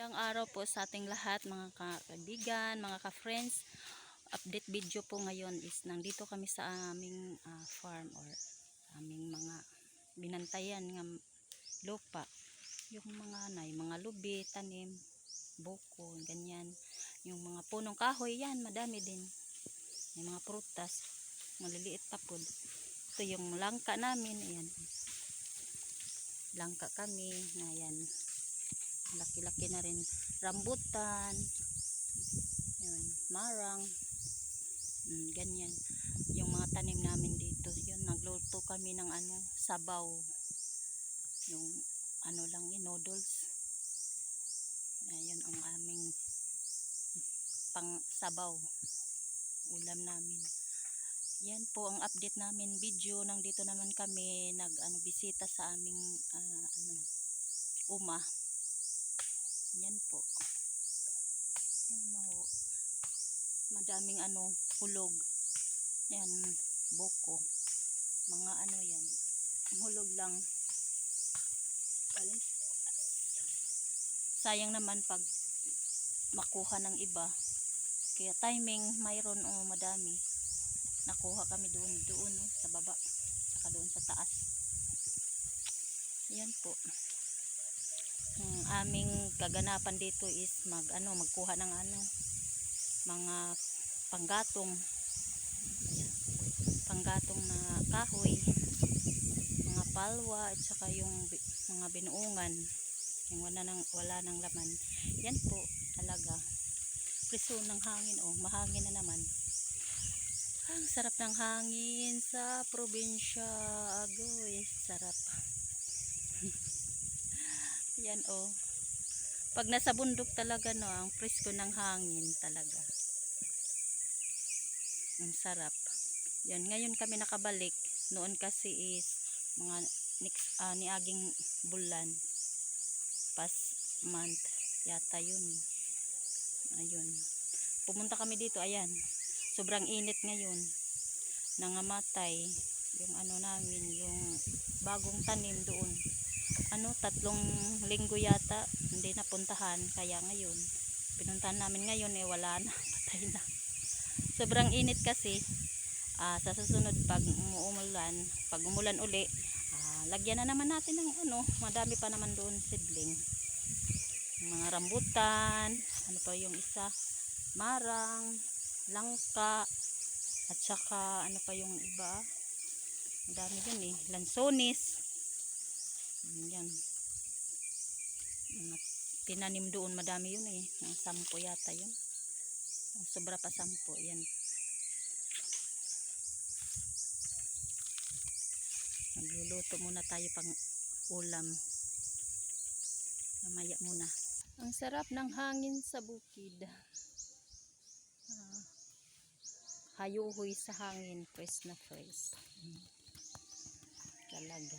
Magandang araw po sa ating lahat mga ka- kaibigan, mga ka-friends. Update video po ngayon is nandito kami sa aming ah, farm or aming mga binantayan ng lupa. Yung mga anay, mga lubi, tanim, buko, ganyan. Yung mga punong kahoy, yan, madami din. May mga prutas, maliliit pa po. Ito yung langka namin, ayan. Langka kami, na yan laki-laki na rin. Rambutan. Yun, marang. Mm, ganyan. Yung mga tanim namin dito yun nagluto kami ng ano sabaw. Yung ano lang yun noodles. Ayun ang aming pang sabaw. Ulam namin. Yan po ang update namin. Video nang dito naman kami. Nag ano bisita sa aming ah, ano uma yan po. Yan ho. Madaming ano, hulog. Yan, buko. Mga ano yan. Hulog lang. Alis. Sayang naman pag makuha ng iba. Kaya timing, mayroon o oh, madami. Nakuha kami doon, doon oh, sa baba. Saka doon sa taas. Yan po aming kaganapan dito is mag ano magkuha ng ano mga panggatong. Panggatong na kahoy mga palwa at saka yung mga binuungan. Yung wala nang wala nang laman. Yan po talaga. Preso ng hangin oh mahangin na naman. Ang sarap ng hangin sa probinsya agoy. Sarap Yan oh. Pag nasa bundok talaga no, ang presko ng hangin talaga. Ang sarap. Yan, ngayon kami nakabalik. Noon kasi is mga next uh, niaging bulan. Past month yata yun. Ayun. Pumunta kami dito, ayan. Sobrang init ngayon. Nangamatay yung ano namin, yung bagong tanim doon ano tatlong linggo yata hindi napuntahan kaya ngayon pinuntahan namin ngayon eh wala na patay na. Sobrang init kasi uh, sa susunod pag umuulan pag umulan uli uh, lagyan na naman natin ng ano madami pa naman doon sidling mga rambutan ano pa yung isa marang langka at saka ano pa yung iba? Madami dun eh lansonis yan. Mga tinanim doon, madami yun eh. Mga sampo yata yun. Sobra pa sampo, yan. Magluluto muna tayo pang ulam. Mamaya muna. Ang sarap ng hangin sa bukid. Ah, hayuhoy sa hangin, fresh na fresh. Hmm. Talaga.